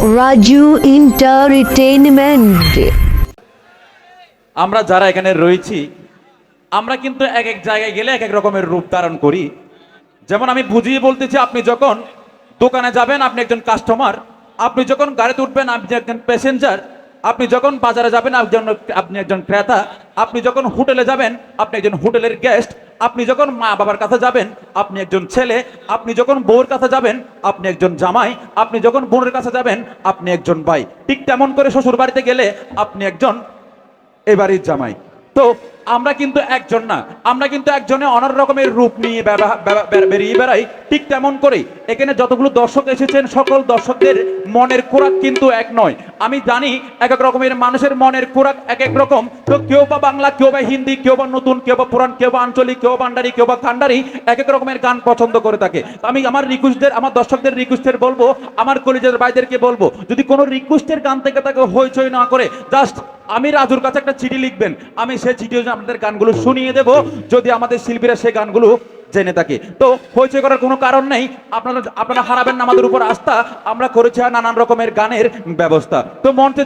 Raju entertainment আমরা যারা এখানে রয়েছি, আমরা কিন্তু এক এক জায়গায় গেলে এক এক রকমের রূপ ধারণ করি। যেমন আমি বুঝিয়ে বলতেছি আপনি যখন দোকানে যাবেন, আপনি একজন কাস্টমার আপনি যখন গাড়িতে উঠবেন, আপনি একজন প্যাসেঞ্জার আপনি যখন বাজারে যাবেন, আপনি একজন ক্রেতা, আপনি যখন হোটেলে যাবেন, আপনি একজন হোটেলের গেস্ট আপনি যখন মা বাবার কাছে যাবেন, আপনি একজন ছেলে, আপনি যখন বউর কাছে যাবেন, আপনি একজন জামাই, আপনি যখন বোনের কাছে যাবেন, আপনি একজন ভাই। ঠিক তেমন করে শ্বশুর বাড়িতে গেলে আপনি একজন এবারের জামাই। তো আমরা কিন্তু একজন না। আমরা কিন্তু একজনে অনার রকমের রূপ নিয়ে বেরিয়ে বেড়াই। ঠিক তেমন করেই এখানে যতগুলো দর্শক এসেছেন, সকল দর্শকদের মনের খোরাক কিন্তু এক নয়। আমি জানি এক এক রকমের মানুষের মনের খোরাক এক এক রকম। তো কেউ বা বাংলা, কেউ বা হিন্দি, কেউ বা নতুন, কেউ বা পুরাণ, কেউ বা আঞ্চলিক, কেউ বা ভান্ডারি, কেউ বা খান্ডারি এক এক রকমের গান পছন্দ করে থাকে। আমি আমার রিকোয়েস্টদের, আমার দর্শকদের রিকোয়েস্টের বলব, আমার কলেজের ভাইদেরকে বলব, যদি কোনো রিকোয়েস্টের গান থেকে তাকে হইচই না করে জাস্ট আমি রাজুর কাছে একটা চিঠি লিখবেন। আমি সেই চিঠি আপনাদের গানগুলো শুনিয়ে দেব। যদি আমাদের শিল্পীরা সেই গানগুলো জেনে থাকে। তো হইচই করার কোনো কারণ নেই। আপনারা আপনারা হারাবেন না আমাদের উপর আস্থা। আমরা করেছি নানান রকমের গানের ব্যবস্থা। তো মঞ্চে